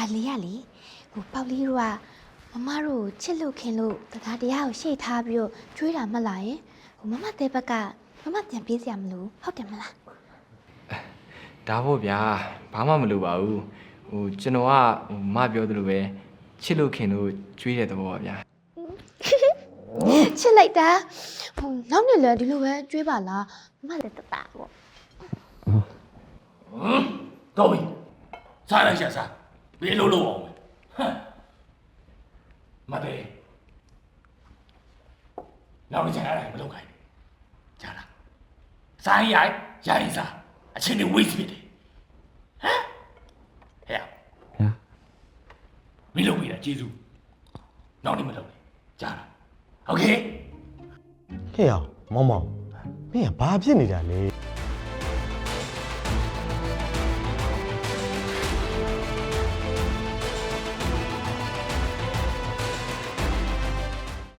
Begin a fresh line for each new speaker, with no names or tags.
ဒါလေးရလေဟိုပေါက်လေးတို့ကမမတို့ကိုချစ်လို့ခင်လို့တရားတရားကိုရှေ့ထားပြီးတော့ကျွေးတာမှတ်လာရင်ဟိုမမတဲ့ဘက်ကမမပြန်ပြေးစရာမလိုဟုတ်တယ်မလား
ဒါဖို့ဗျာဘာမှမလုပ်ပါဘူးဟိုကျွန်တော်ကဟိုမပြောသလိုပဲချစ်လို့ခင်လို့ကြွေးတဲ့သဘောပါဗျာ
ချစ်လိုက်တာဟိုနောက်နေ့လည်းဒီလိုပဲကျွေးပါလားမမလည်းတတပေါ့
တော်ပြီစားလိုက်ရှာစား ဘယ်လိုလုပ်အောင်လဲဟမ်မတဲ့နောက်တစ်ချက်အဲ့ဒါမလုပ်ခိုင်းနဲ့ကြားလားစားရင်ရိုက်ရိုက်ရင်စားအချင်းတွေဝိတ်ဖြစ်တယ်ဟမ်ဟဲ့မင်းလုပ်ပြီလားကျေးဇူးနောက်နေ့မလုပ်နဲ့ကြားလားโอเค
ဟဲ့အောင်မောင်မောင်မင်းကဘာဖြစ်နေတာလဲ